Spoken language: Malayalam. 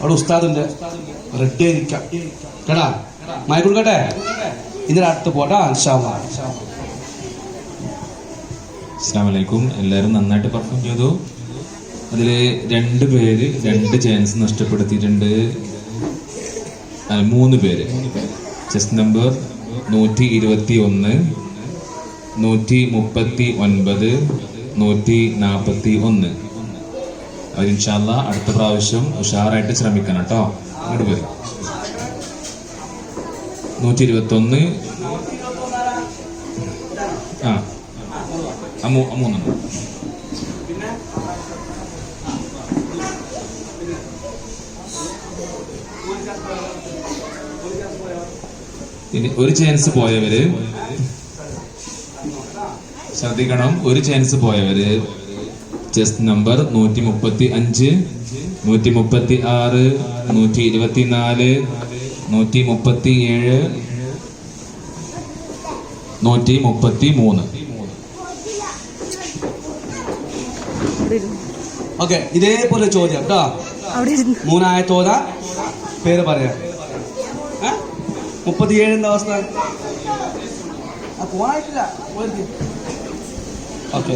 അവിടെ ഉസ്താദിന്റെ റെഡി കേടാ? മായി കൊടുക്കട്ടെ? ഇതിന്റെ അടുത്ത് പോട്ടാ. അസ്സാമലൈക്കും എല്ലാവരും നന്നായിട്ട് പെർഫോം ചെയ്തു. അതിൽ രണ്ട് പേര് രണ്ട് ചാൻസ് നഷ്ടപ്പെടുത്തിയിട്ടുണ്ട്. മൂന്ന് പേര്. ചെസ് നമ്പർ നൂറ്റി ഇരുപത്തി ഒന്ന് നൂറ്റി മുപ്പത്തി ഒൻപത് നൂറ്റി നാൽപ്പത്തി ഒന്ന് അവർ ഇൻഷാല്ല അടുത്ത പ്രാവശ്യം ഉഷാറായിട്ട് ശ്രമിക്കണം കേട്ടോ. അങ്ങോട്ട് പോയി നൂറ്റി ഇരുപത്തൊന്ന് ആ മൂന്നെണ്ണം. ഇനി ഒരു ചാൻസ് പോയവര് ശ്രദ്ധിക്കണം ഒരു ചാൻസ് പോയവര് ചെസ് നമ്പർ നൂറ്റി മുപ്പത്തി അഞ്ച് നൂറ്റി മുപ്പത്തി ആറ് നൂറ്റി ഇരുപത്തി നാല് നൂറ്റി മുപ്പത്തി ഏഴ് നൂറ്റി മുപ്പത്തി മൂന്ന് ഓക്കെ ഇതേപോലെ ചോദ്യം കേട്ടോ അവിടെ ഇരുന്നു മൂന്നായ തോത പേര് പറയാം. ഏ? എന്താ അവസ്ഥ? ആ പോണായിട്ടില്ല ഓക്കെ.